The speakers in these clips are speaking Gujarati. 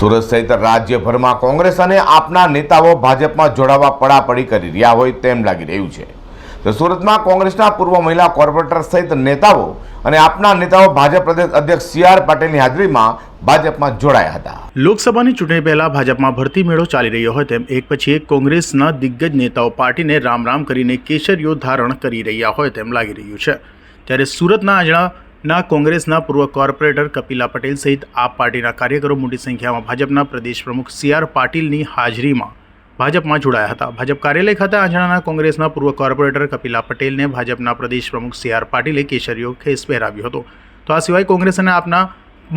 સુરત સહિત રાજ્યભરમાં કોંગ્રેસ અને આપના નેતાઓ ભાજપમાં જોડાવા પડાપડી કરી રહ્યા હોય તેમ લાગી રહ્યું છે. તો સુરતમાં કોંગ્રેસના પૂર્વ મહિલા કોર્પોરેટર સહિત નેતાઓ અને આપના નેતાઓ ભાજપ પ્રદેશ અધ્યક્ષ સી આર પાટીલની હાજરીમાં ભાજપમાં જોડાયા હતા. લોકસભાની ચૂંટણી પહેલા ભાજપમાં ભરતી મેળો ચાલી રહ્યો હોય તેમ એક પછી એક કોંગ્રેસના દિગ્ગજ નેતાઓ પાર્ટીને રામ રામ કરીને કેસરીઓ ધારણ કરી રહ્યા હોય તેમ લાગી રહ્યું છે. ત્યારે સુરતના આંજણાના કોંગ્રેસના પૂર્વ કોર્પોરેટર કપિલા પટેલ સહિત આપ પાર્ટીના કાર્યકરો મોટી સંખ્યામાં ભાજપના પ્રદેશ પ્રમુખ સી આર પાટીલની હાજરીમાં ભાજપમાં જોડાયા હતા. ભાજપ કાર્યાલય ખાતે આંજણાના કોંગ્રેસના પૂર્વ કોર્પોરેટર કપિલા પટેલને ભાજપના પ્રદેશ પ્રમુખ સી આર પાટીલે કેસરીઓ ખેસ પહેરાવ્યો હતો. તો આ સિવાય કોંગ્રેસ અને આપના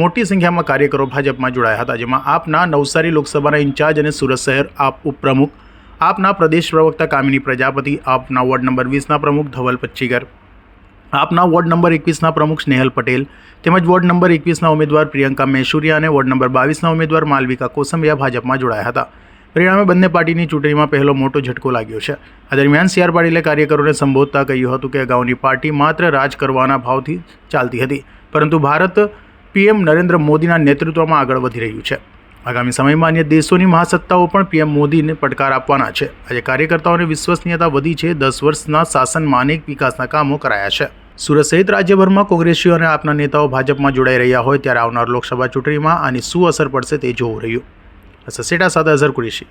મોટી સંખ્યામાં કાર્યકરો ભાજપમાં જોડાયા હતા, જેમાં આપના નવસારી લોકસભાના ઇન્ચાર્જ અને સુરત શહેર આપ ઉપપ્રમુખ, આપના પ્રદેશ પ્રવક્તા કામિની પ્રજાપતિ, આપના વોર્ડ નંબર વીસના પ્રમુખ ધવલ પચ્ચીગર આપના વોર્ડ નંબર એકવીસના પ્રમુખ સ્નેહલ પટેલ તેમજ વોર્ડ નંબર એકવીસના ઉમેદવાર પ્રિયંકા મેશુરિયા અને વોર્ડ નંબર બાવીસના ઉમેદવાર માલવિકા કોસંબિયા ભાજપમાં જોડાયા હતા. પરિણામે બંને પાર્ટીની ચૂંટણીમાં પહેલો મોટો ઝટકો લાગ્યો છે. આ દરમિયાન સી આર પાટીલે કાર્યકરોને સંબોધતા કહ્યું હતું કે અગાઉની પાર્ટી માત્ર રાજ કરવાના ભાવથી ચાલતી હતી, પરંતુ ભારત પીએમ નરેન્દ્ર મોદીના નેતૃત્વમાં આગળ વધી રહ્યું છે. આગામી સમયમાં અન્ય દેશોની મહાસત્તાઓ પણ પીએમ મોદીને પડકાર આપવાના છે. આજે કાર્યકર્તાઓની વિશ્વસનીયતા વધી છે, દસ વર્ષના શાસનમાં અનેક વિકાસના કામો કરાયા છે. સુરત સહિત રાજ્યભરમાં કોંગ્રેસીઓ અને આપના નેતાઓ ભાજપમાં જોડાઈ રહ્યા હોય ત્યારે આવનાર લોકસભા ચૂંટણીમાં આની શું અસર પડશે તે જોવું રહ્યું. સસેટા સાથે અઝર કુરેશી.